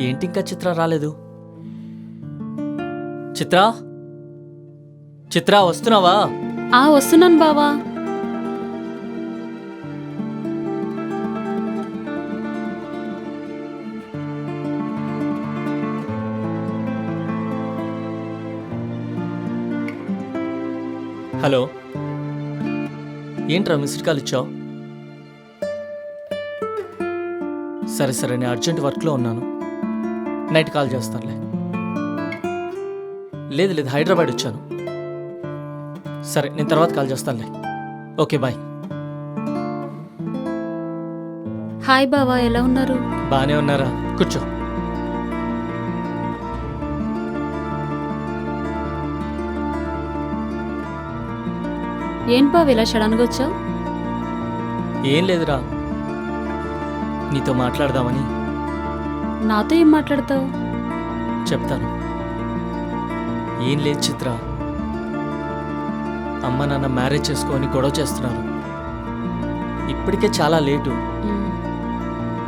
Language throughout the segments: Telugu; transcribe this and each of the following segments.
ఏంటి ఇంకా చిత్ర రాలేదు? చిత్ర? చిత్ర వస్తున్నావా? ఆ వస్తున్నాను బావా. హలో. ఏంట్రా మిస్డ్ కాల్ ఇచ్చావు? సరే సరే నేను అర్జెంట్ వర్క్లో ఉన్నాను. నైట్ కాల్ చేస్తానులే. లేదు లేదు హైదరాబాద్ వచ్చాను. సరే నేను తర్వాత కాల్ చేస్తానులే. Okay bye. హాయ్ బావా ఎలా ఉన్నారు? బాగానే ఉన్నారా? కూర్చో. ఏంటి బావ ఇలా సడన్గా వచ్చావు? ఏం లేదురా. నీతో మాట్లాడదామని. నాతో ఏం మాట్లాడతావు? చెప్తాను. ఏం లేదు చిత్ర. అమ్మ నాన్న మ్యారేజ్ చేసుకొని గొడవ చేస్తున్నారు. ఇప్పటికే చాలా లేటు.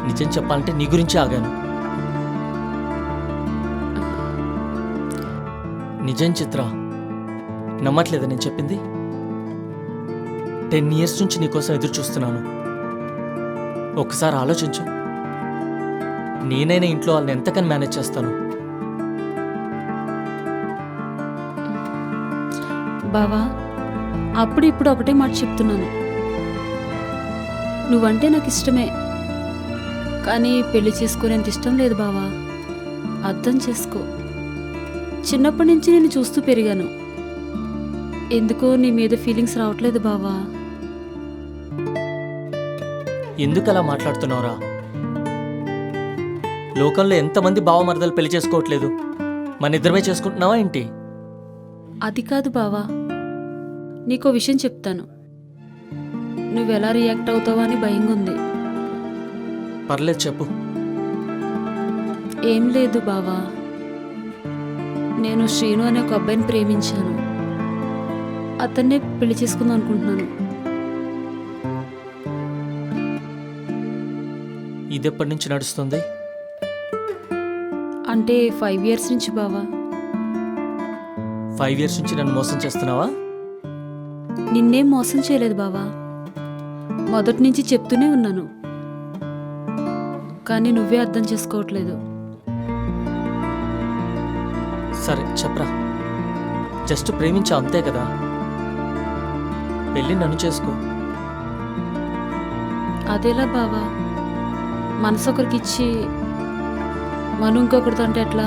నిజం చెప్పాలంటే నీ గురించి ఆగాను. నిజం చిత్ర. నమ్మట్లేదా నేను చెప్పింది? టెన్ ఇయర్స్ నుంచి నీకోసం ఎదురు చూస్తున్నాను. ఒకసారి ఆలోచించు. నేనైనా ఇంట్లో వాళ్ళని ఎంతకని మేనేజ్ చేస్తాను? బావా అప్పుడు ఇప్పుడు ఒకటే మాట చెప్తున్నాను. నువ్వంటే నాకు ఇష్టమే కానీ పెళ్ళి చేసుకునేంత ఇష్టం లేదు బావా. అర్థం చేసుకో. చిన్నప్పటి నుంచి నేను చూస్తూ పెరిగాను. ఎందుకో నీ మీద ఫీలింగ్స్ రావట్లేదు బావా. ఎందుకు అలా మాట్లాడుతున్నావురా? లోకంలో ఎంతమంది బావమరదలు పెళ్ళి చేసుకోవట్లేదు? మన ఇద్దరమే చేసుకుంటున్నావా ఏంటి? అది కాదు బావా. నీకో విషయం చెప్తాను. నువ్వెలా రియాక్ట్ అవుతావో అని భయంగా ఉంది పర్లేదు చెప్పు. ఏం లేదు బావా. నేను శ్రీను అనే ఒక అబ్బాయిని ప్రేమించాను. అతన్నే పెళ్ళి చేసుకుందాం అనుకుంటున్నాను. ఇది ఎప్పటి నుంచి నడుస్తుంది? అంటే ఫైవ్ ఇయర్స్ నుంచి బావా. ఫైవ్ ఇయర్స్ నుంచి నన్ను మోసం చేస్తున్నావా? నిన్నేం మోసం చేయలేదు బావా. మొదటి నుంచి చెప్తూనే ఉన్నాను. కానీ నువ్వే అర్థం చేసుకోవట్లేదు. సరే చెప్పరా. జస్ట్ ప్రేమించా అంతే కదా. పెళ్ళి నన్ను చేసుకో. అదేలా బావా. మనసు ఒకరికి ఇచ్చి మనం ఇంకొకరితో అంటే ఎట్లా?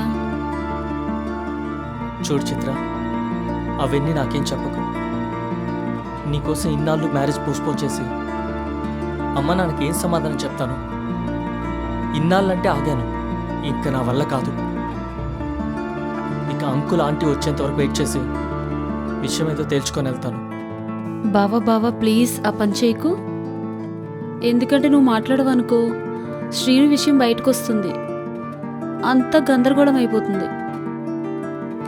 చూడు చిత్ర అవన్నీ నాకేం చెప్పకు. నీకోసం ఇన్నాళ్ళు మ్యారేజ్ పోస్ట్పోన్ చేసి అమ్మ నాన్నకి ఏం సమాధానం చెప్తాను ఇన్నాళ్ళంటే ఆగాను. ఇంకా నా వల్ల కాదు. ఇక అంకుల్ ఆంటీ వచ్చేంత వరకు వెయిట్ చేసి విషయం ఏదో తేల్చుకొని వెళ్తాను. బావా బావా ప్లీజ్ ఆ పని చేయకు. ఎందుకంటే నువ్వు మాట్లాడవనుకో శ్రీను విషయం బయటకు వస్తుంది అంత గందరగోళం అయిపోతుంది.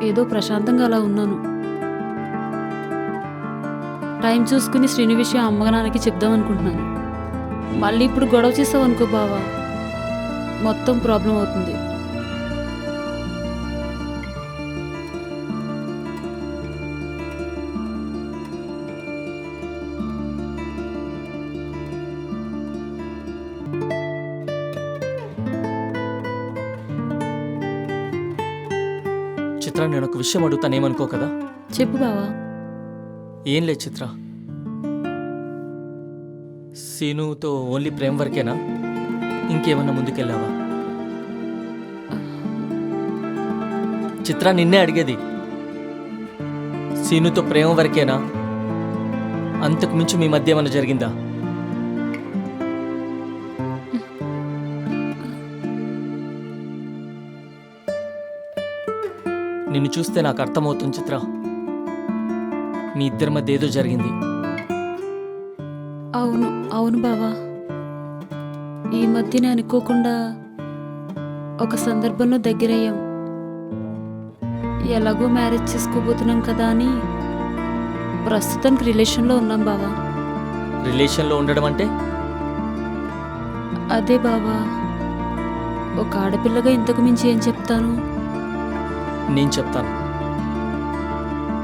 ఏదో ప్రశాంతంగా అలా ఉన్నాను. టైం చూసుకుని శ్రీని విషయం అమ్మ చెప్దాం అనుకుంటున్నాను. మళ్ళీ ఇప్పుడు గొడవ చేసావు అనుకో బావా మొత్తం ప్రాబ్లం అవుతుంది. చిత్ర నేను ఒక విషయం అడుగుతాను ఏమనుకో కదా? చెప్పు బావా. ఏం లేదు చిత్ర. సీనుతో ఓన్లీ ప్రేమ వరకేనా? ఇంకేమన్నా ముందుకెళ్ళావా? చిత్ర నిన్నే అడిగేది. సీనుతో ప్రేమ వరకేనా? అంతకు మించి మీ మధ్య ఏమన్నా జరిగిందా? చూస్తే నాకు అర్థమవుతుంది చిత్ర. మీ ఇద్దరి మధ్య ఏదో జరిగింది. అవును అవును బావా. ఈ మధ్యనే అనుకోకుండా ఒక సందర్భంలో దగ్గరయ్యాం. ఎలాగో మ్యారేజ్ చేసుకోబోతున్నాం కదా అని ప్రస్తుతానికి రిలేషన్లో ఉన్నాం బావా. రిలేషన్లో ఉండడం అంటే? అదే బావా. ఒక ఆడపిల్లగా ఇంతకు మించి ఏం చెప్తాను? నేను చెప్తాను.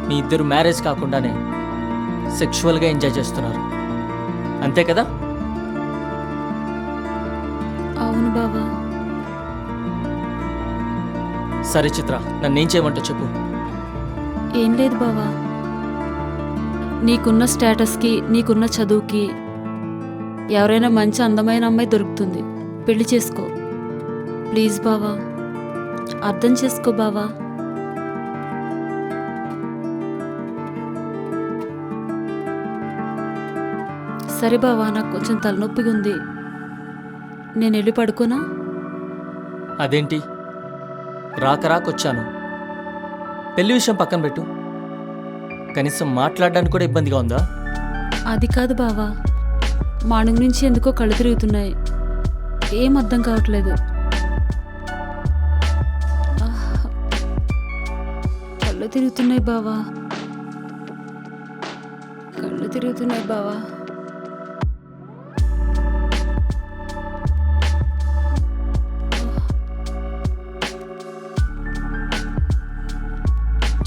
మీ ఇద్దరు మ్యారేజ్ కాకుండానే సెక్షువల్గా ఎంజాయ్ చేస్తున్నారు. అంతే కదా? అవును బావా. సరే చిత్ర నన్నేం చేయమంటావు చెప్పు. ఏం లేదు బావా. నీకున్న స్టేటస్కి నీకున్న చదువుకి ఎవరైనా మంచి అందమైన అమ్మాయి దొరుకుతుంది. పెళ్ళి చేసుకో. ప్లీజ్ బావా. అర్థం చేసుకో బావా. సరే బావా నాకు కొంచెం తలనొప్పిగా ఉంది. నేను వెళ్ళి పడుకోనా? అదేంటి? రాక రాకొచ్చాను పెళ్ళి విషయం పక్కన పెట్టు. కనీసం మాట్లాడడానికి కూడా ఇబ్బందిగా ఉందా? అది కాదు బావా. మార్నింగ్ నుంచి ఎందుకో కళ్ళు తిరుగుతున్నాయి. ఏం అర్థం కావట్లేదు. కళ్ళు తిరుగుతున్నాయి బావా. కళ్ళు తిరుగుతున్నాయి బావా.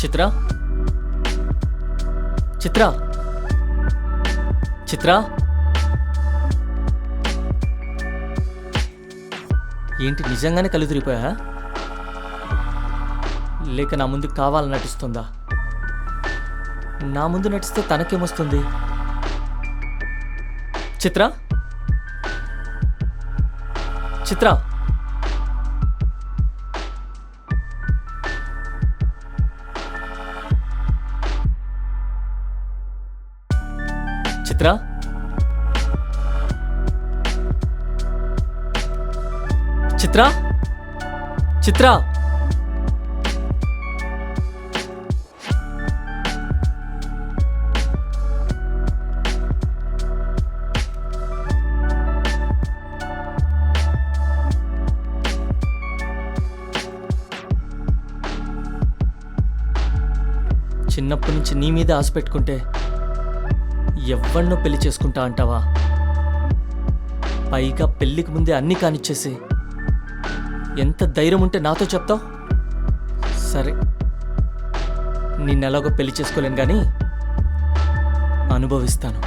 చిత్ర? చిత్ర? చిత్ర? ఏంటి నిజంగానే కళ్ళు తిరిగిపోయా లేక నా ముందు కావాలని నటిస్తుందా? నా ముందు నటిస్తే తనకేమొస్తుంది? చిత్ర? చిత్ర? చిత్ర చిత్ర. చిత్ర. చిన్నప్పటి నుంచి నీ మీద ఆశ పెట్టుకుంటే ఎవరినో పెళ్ళి చేసుకుంటా అంటావా? పైగా పెళ్ళికి ముందే అన్నీ కానిచ్చేసి. ఎంత ధైర్యం ఉంటే నాతో చెప్తావు? సరే. నిన్నెలాగో పెళ్ళి చేసుకోలేను కానీ అనుభవిస్తాను.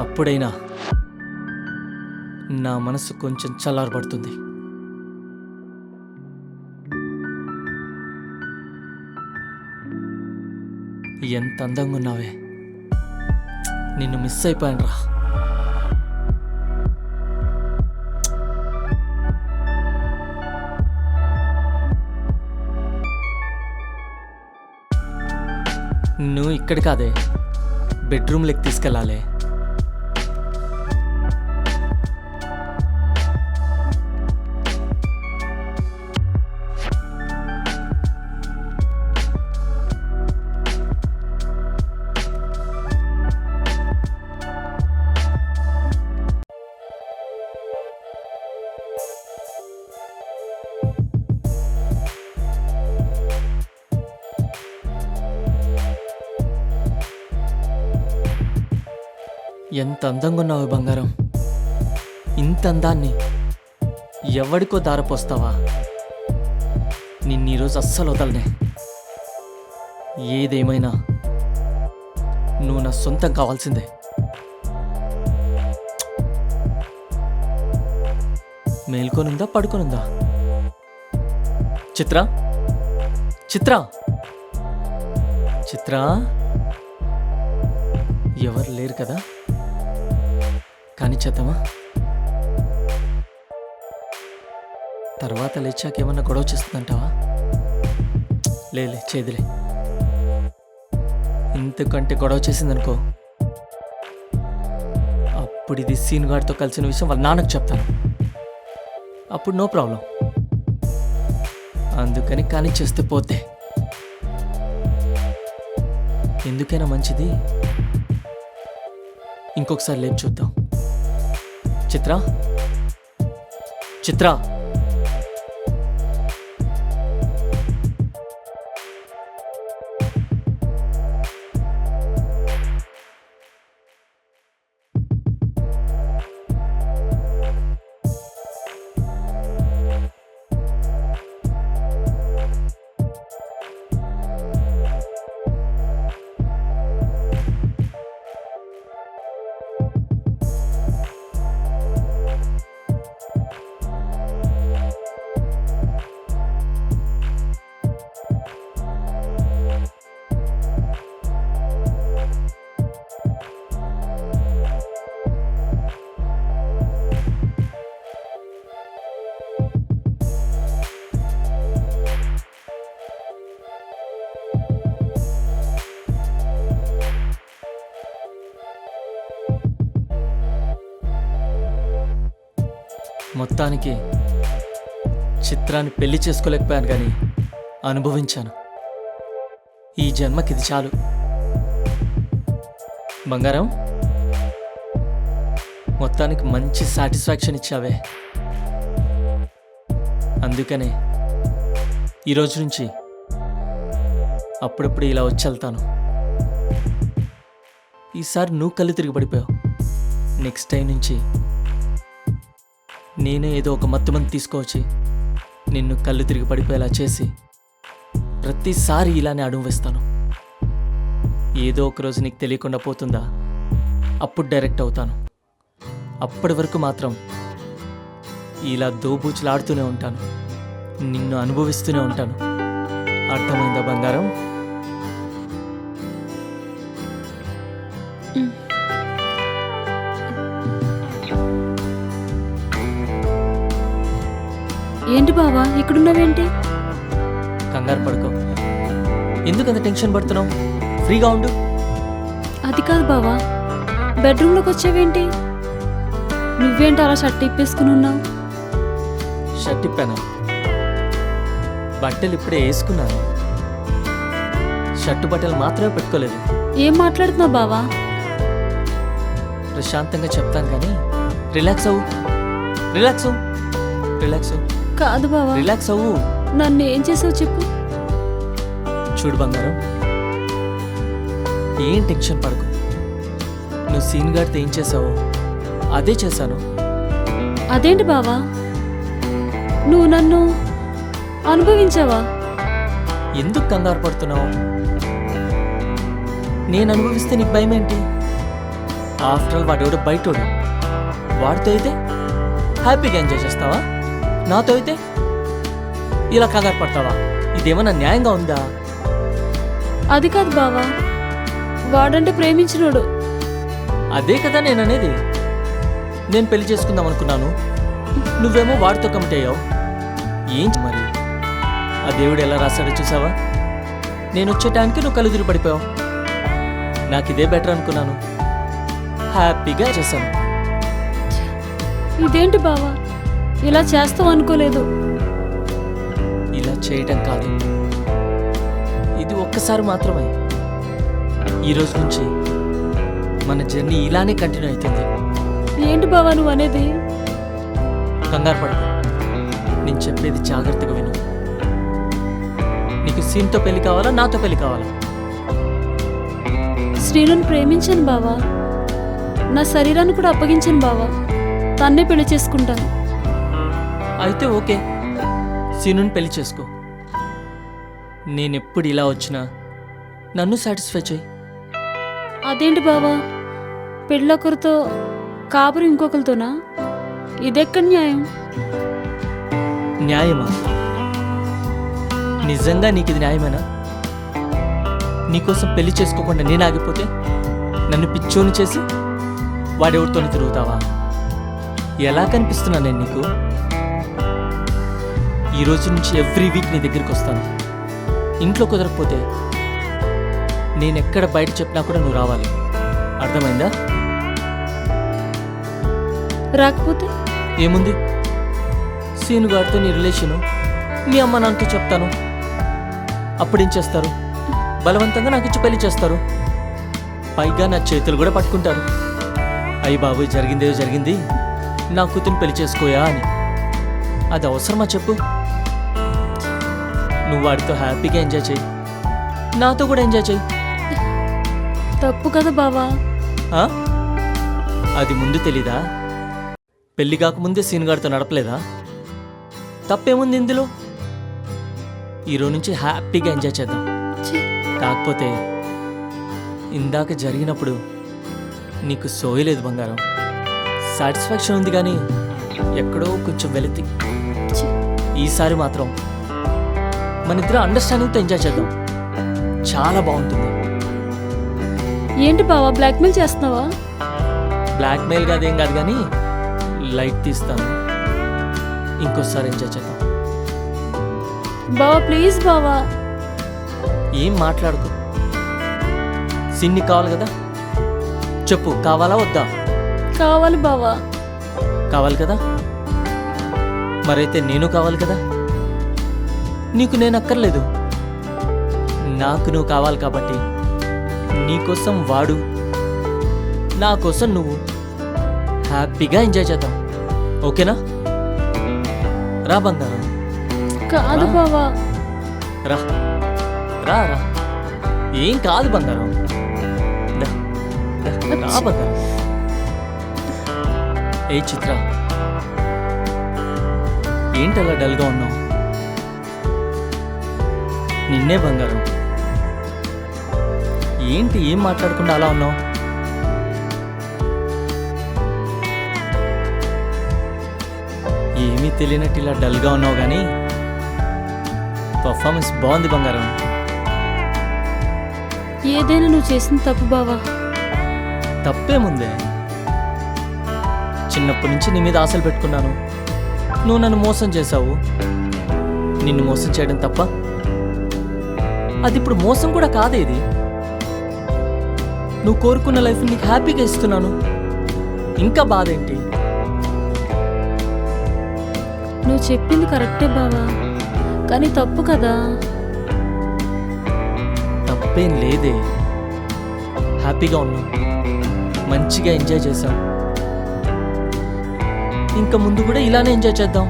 అప్పుడైనా నా మనసు కొంచెం చల్లారబడుతుంది. ఎంత అందంగా ఉన్నావే. నిన్ను మిస్ అయిపోయాను రా నువ్వు ఇక్కడ కాదే బెడ్రూమ్లోకి తీసుకెళ్ళాలి. ఎంత అందంగా ఉన్నావు బంగారం? ఇంత అందాన్ని ఎవడికో దారపోస్తావా? నిన్ను ఈరోజు అస్సలు వదలనే. ఏదేమైనా నువ్వు నా సొంతం కావాల్సిందే. మేల్కొనుందా పడుకొనుందా? చిత్ర? చిత్ర? చిత్ర? ఎవరు లేరు కదా? కానీ చేద్దామా తర్వాత లేచాక ఏమన్నా గొడవ చేస్తుందంటావా? లేలే చేదిలే. ఇంతకంటే గొడవ చేసిందనుకో అప్పుడు ఇది సీన్ గారితో కలిసిన విషయం వాళ్ళ నాన్నకు చెప్తాను. అప్పుడు నో ప్రాబ్లం. అందుకని కానీ చేస్తే పోతే. ఎందుకైనా మంచిది. ఇంకొకసారి లేపు చూద్దాం. చిత్ర చిత్ర మొత్తానికి చిత్రాన్ని పెళ్ళి చేసుకోలేకపోయాను కానీ అనుభవించాను. ఈ జన్మకి ఇది చాలు. బంగారం మొత్తానికి మంచి సాటిస్ఫాక్షన్ ఇచ్చావే. అందుకనే ఈరోజు నుంచి అప్పుడప్పుడు ఇలా వచ్చేళ్తాను ఈసారి నువ్వు కళ్ళు తిరిగి పడిపోయావు. నెక్స్ట్ టైం నుంచి నేనే ఏదో ఒక మత్తుమంది మంది నిన్ను కళ్ళు తిరిగి పడిపోయేలా చేసి ప్రతిసారి ఇలానే అడుగు వేస్తాను. ఏదో ఒక రోజు నీకు తెలియకుండా పోతుందా? అప్పుడు డైరెక్ట్ అవుతాను. అప్పటి వరకు మాత్రం ఇలా దోబూచులాడుతూనే ఉంటాను. నిన్ను అనుభవిస్తూనే ఉంటాను. అర్థమైందా బంగారం? ఏంటి బావా? ఇక్కడున్నావేంటి? కంగారు పడుకో. ఎందుకు అంత టెన్షన్ పడుతున్నావు? ఫ్రీగా ఉండు. అది కాదు బావా. బెడ్రూమ్లోకి వచ్చావేంటి? నువ్వేంటి అలా షర్ట్ ఇప్పేసుకుని ఉన్నావు? షర్ట్ ఇప్పాను. బట్టలు ఇప్పుడే వేసుకున్నాను. షర్టు బట్టలు మాత్రమే పెట్టుకోలేదు. ఏం మాట్లాడుతున్నావు బావా? ప్రశాంతంగా చెప్తాను కానీ రిలాక్స్ అవ్వు. రిలాక్స్ అవ్వు. రిలాక్స్ అవ్వు. కాదు బావా. రిలాక్స్ అవ్వు. నన్ను ఏం చేసావు చెప్పు. చూడు బంగారం ఏం టెన్షన్ పడకు. నువ్వు సీన్ గారితో ఏం చేసావో అదే చేశాను. అదేంటి బావా? నువ్వు నన్ను అనుభవించావా? ఎందుకు కంగారు పడుతున్నావు? నేను అనుభవిస్తే నీకు భయం ఏంటి? ఆఫ్టర్ ఆల్ వాడెవడో బయటోడు. వాడితో అయితే హ్యాపీగా ఎంజాయ్ చేస్తావా? నాతో అయితే ఇలా కంగారు పడతావా? ఇదేమన్నా న్యాయంగా ఉందా? అది కాదు బావా. వాడంటే ప్రేమించినోడు. అదే కదా నేను అనేది నేను పెళ్ళి చేసుకుందాం అనుకున్నాను నువ్వేమో వాడితో కమిట్ అయ్యావు. ఏం మరి? ఆ దేవుడు ఎలా రాశాడో చూసావా? నేను వచ్చే టైంకి నువ్వు కలుదురు పడిపోయావు. నాకు ఇదే బెటర్ అనుకున్నాను. హ్యాపీగా చేశాను. ఇదేంటి బావా? ఇలా చేస్తావు అనుకోలేదు. ఇలా చేయటం కాదు. ఇది ఒక్కసారి మాత్రమే. ఈ రోజు నుంచి మన జర్నీ ఇలానే కంటిన్యూ అవుతుంది ఏంటి బావా నువ్వు అనేది? కంగారు పడకు. నేను చెప్పేది జాగ్రత్తగా విను. నీకు సీన్తో పెళ్ళి కావాలా నాతో పెళ్ళి కావాలా? శ్రీనుని ప్రేమించాను బావా. నా శరీరాన్ని కూడా అప్పగించాను బావా. తన్నే పెళ్ళి చేసుకుంటాను. అయితే ఓకే. సీనుని పెళ్ళి చేసుకో. నేనెప్పుడు ఇలా వచ్చినా నన్ను సాటిస్ఫై చేయి అదేంటి బావా? పెళ్ళొకరితో కాపురు ఇంకొకరితోనా? ఇదెక్కడ న్యాయం? న్యాయమా? నిజంగా నీకు ఇది న్యాయమేనా? నీకోసం పెళ్ళి చేసుకోకుండా నేను ఆగిపోతే నన్ను పిచ్చోని చేసి వాడెవరితోనే తిరుగుతావా? ఎలా కనిపిస్తున్నా నేను నీకు? ఈ రోజు నుంచి ఎవ్రీ వీక్ నీ దగ్గరికి వస్తాను. ఇంట్లో కుదరకపోతే నేను ఎక్కడ బయట చెప్పినా కూడా నువ్వు రావాలి. అర్థమైందా? రాకపోతే? ఏముంది? సీను గారితో నీ రిలేషను మీ అమ్మ నాన్నతో చెప్తాను. అప్పుడేం చేస్తారు? బలవంతంగా నాకు ఇచ్చి పెళ్ళి చేస్తారు. పైగా నా చేతులు కూడా పట్టుకుంటారు. అయ్యి బాబు జరిగిందేదో జరిగింది. నా కూతురు పెళ్ళి చేసుకోయా అని. అది అవసరమా చెప్పు? నువ్వు వాడితో హ్యాపీగా ఎంజాయ్ చేయి. నాతో కూడా ఎంజాయ్ చేయి. తప్పు కదా బావా? ఆ? అది ముందు తెలీదా? పెళ్ళి కాకముందే సీన్ గారితో నడపలేదా? తప్పేముంది ఇందులో? ఈరోజు నుంచి హ్యాపీగా ఎంజాయ్ చేద్దాం. ఛీ, కాకపోతే ఇందాక జరిగినప్పుడు నీకు సోయలేదు బంగారం. సాటిస్ఫాక్షన్ ఉంది కానీ ఎక్కడో కొంచెం వెలితి ఛీ. ఈసారి మాత్రం మన ఇద్దరు అండర్స్టాండింగ్తో ఎంజాయ్ చేద్దాం. చాలా బాగుంటుంది. ఏంటి బావా బ్లాక్మెయిల్ చేస్తున్నావా? బ్లాక్మెయిల్ కాదేం కాదు కానీ లైట్ తీస్తాను. ఇంకోసారి ఎంజాయ్ చేద్దాం. బావా ప్లీజ్ బావా. ఏం మాట్లాడుకో. సిన్ని కావాలి కదా? చెప్పు కావాలా వద్దా? కావాలి బావా. కావాలి కదా? మరైతే నేను కావాలి కదా? నీకు నేను అక్కర్లేదు నాకు నువ్వు కావాలి కాబట్టి నీకోసం వాడు నా కోసం నువ్వు. హ్యాపీగా ఎంజాయ్ చేద్దాం. ఓకేనా? రా బంగారం. కాదు. బావా. రా. రా రా. ఏం కాదు బంగారం. రా. బంగారం. ఏ చిత్ర. ఏంటి అలా డల్గా ఉన్నావు? నిన్నే బంగారం. ఏంటి ఏం మాట్లాడకుండా అలా ఉన్నావు? ఏమీ తెలియనట్టు ఇలా డల్గా ఉన్నావు కానీ పర్ఫార్మెన్స్ బాగుంది బంగారం. ఏదైనా నువ్వు చేసిన తప్పు బావా. తప్పేముందే? చిన్నప్పటి నుంచి నీ మీద ఆశలు పెట్టుకున్నాను. నువ్వు నన్ను మోసం చేశావు. నిన్ను మోసం చేయడం తప్ప అది ఇప్పుడు మోసం కూడా కాదే ఇది? నువ్వు కోరుకున్న లైఫ్ నీకు హ్యాపీగా ఇస్తున్నాను. ఇంకా బాధ ఏంటి నువ్వు చెప్పింది కరెక్టే బావా. కానీ తప్పు కదా? తప్పేం లేదే. హ్యాపీగా ఉన్నాం. మంచిగా ఎంజాయ్ చేసాం ఇంకా ముందు కూడా ఇలానే ఎంజాయ్ చేద్దాం.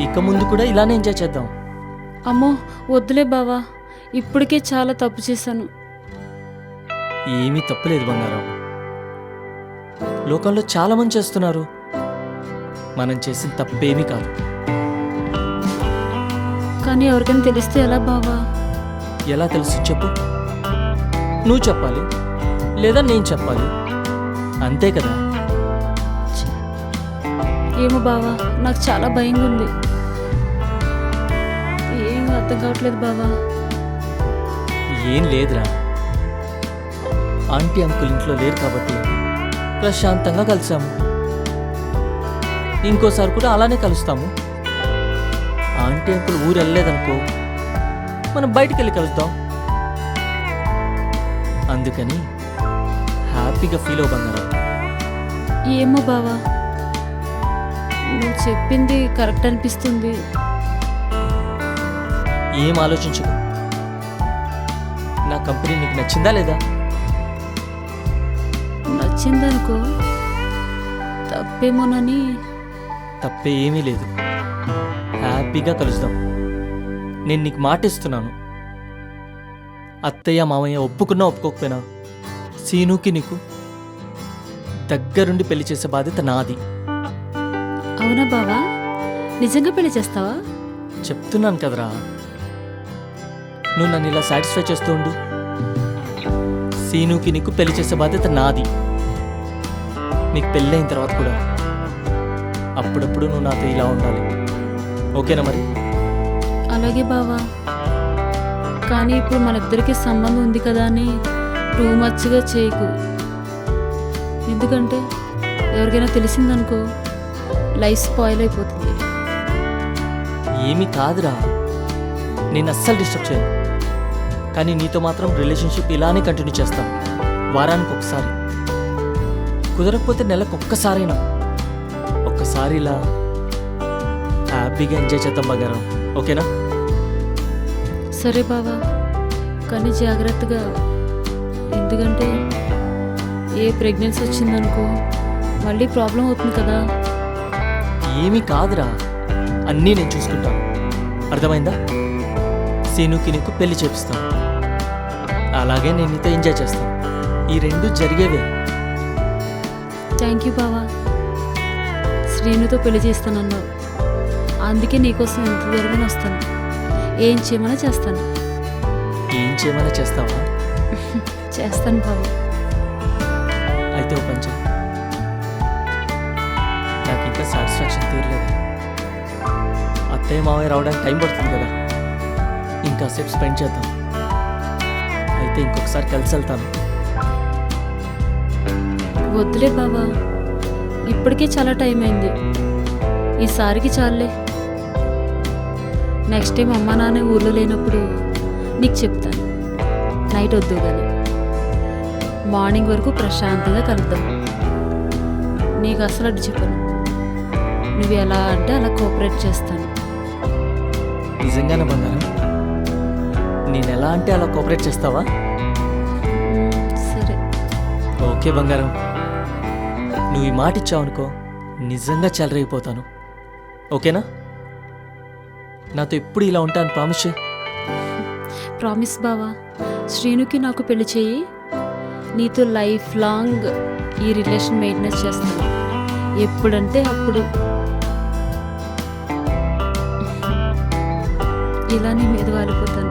ఇక ముందు కూడా ఇలానే ఎంజాయ్ చేద్దాం. అమ్మో వద్దులే బావా. ఇప్పటికే చాలా తప్పు చేశాను. ఏమీ తప్పులేదు బంగారం. లోకంలో చాలా మంది చేస్తున్నారు. మనం చేసిన తప్పేమీ కాదు. కానీ ఎవరికైనా తెలిస్తే ఎలా బావా? ఎలా తెలుసు చెప్పు. నువ్వు చెప్పాలి లేదా నేను చెప్పాలి. అంతే కదా? ఏమో బావా నాకు చాలా భయంగా ఉంది అర్థం కావట్లేదు బావా. ఏం లేదురా. ఆంటీ అంకుల్ ఇంట్లో లేరు కాబట్టి ప్రశాంతంగా కలిసాము ఇంకోసారి కూడా అలానే కలుస్తాము. ఆంటీ అంకుల్ ఊరు వెళ్ళలేదనుకో మనం బయటికి వెళ్ళి కలుద్దాం. అందుకని హ్యాపీగా ఫీల్ అవ్వ బంగారం ఏమో బావా. నువ్వు చెప్పింది కరెక్ట్ అనిపిస్తుంది. ఏం ఆలోచించకు. నా కంపెనీ నీకు నచ్చిందా లేదా? నచ్చిందనుకో తప్పేమోనని. తప్పే ఏమీ లేదు. హ్యాపీగా కలుద్దాం. నేను నీకు మాటిస్తున్నాను. అత్తయ్య మామయ్య ఒప్పుకున్నా ఒప్పుకోకపోయినా సీనుకి నీకు దగ్గరుండి పెళ్ళి చేసే బాధ్యత నాది. అవునా బావా? నిజంగా పెళ్ళి చేస్తావా? చెప్తున్నాను కదరా. నువ్వు నన్ను ఇలా సాటిస్ఫై చేస్తూ ఉండు. సీనుకి నీకు పెళ్ళి చేసే బాధ్యత నాది. నీకు పెళ్ళైన తర్వాత కూడా. అప్పుడప్పుడు నువ్వు నాతో ఇలా ఉండాలి. ఓకేనా మరి? అలాగే బావా. కానీ ఇప్పుడు మన ఇద్దరికి సంబంధం ఉంది కదా అని టూ మచ్గా చేయకు. ఎందుకంటే ఎవరికైనా తెలిసిందనుకో లైఫ్ స్పాయిల్ అయిపోతుంది. ఏమీ కాదురా. నేను అస్సలు డిస్టర్బ్ చేయను. కానీ నీతో మాత్రం రిలేషన్షిప్ ఇలానే కంటిన్యూ చేస్తాను వారానికి ఒకసారి. కుదరకపోతే నెలకు ఒక్కసారైనా. ఒక్కసారి ఇలా హ్యాపీగా ఎంజాయ్ చేద్దాం బంగారం. ఓకేనా? సరే బావా. కానీ జాగ్రత్తగా. ఎందుకంటే ఏ ప్రెగ్నెన్సీ వచ్చిందనుకో మళ్ళీ ప్రాబ్లం అవుతుంది కదా. ఏమీ కాదురా. అన్నీ నేను చూసుకుంటాను అర్థమైందా? సీనుకి నీకు పెళ్ళి చేపిస్తాను అలాగే నేను నీతో ఎంజాయ్ చేస్తాను. ఈ రెండు జరిగేవే. థ్యాంక్ యూ బావా. శ్రీనుతో పెళ్ళి చేస్తానన్నావు. అందుకే నీకోసం ఎంత దూరమైన వస్తాను. ఏం చేయమన్నా చేస్తాను. ఏం చేయమన్నా చేస్తావా? చేస్తాను బావా. అయితే పంచ నాకు ఇంకా సాటిస్ఫాక్షన్ తీరలేదు. అత్తయ్య మావయ్య రావడానికి టైం పడుతుంది కదా. ఇంకా సేపు స్పెండ్ చేద్దాం. అయితే ఇంకొకసారి కలిసి వెళ్తాను వద్దులే బావా. ఇప్పటికే చాలా టైం అయింది. ఈసారికి చాలే నెక్స్ట్ టైం అమ్మ నాన్న ఊర్లో లేనప్పుడు నీకు చెప్తాను. నైట్ వద్దు కానీ మార్నింగ్ వరకు ప్రశాంతంగా కలుద్దాం. నీకు అసలు అడ్డు చెప్పను. నువ్వు ఎలా అంటే అలా కోఆపరేట్ చేస్తాను. నిజంగానే బంగారం? నేను ఎలా అంటే అలా కోఆపరేట్ చేస్తావా? ఓకే బంగారం. నువ్వు ఈ మాట ఇచ్చావు అనుకో నిజంగా చెలరైపోతాను ఓకేనా? నాతో ఎప్పుడు ఇలా ఉంటాను ప్రామిస్ చేయి. ప్రామిస్ బావా. శ్రీనుకి నాకు పెళ్ళి చేయి. నీతో లైఫ్ లాంగ్ ఈ రిలేషన్ మెయింటెనెన్స్ చేస్తాను. ఎప్పుడంటే అప్పుడు. ఇలా నీ మీద వాలిపోతాను.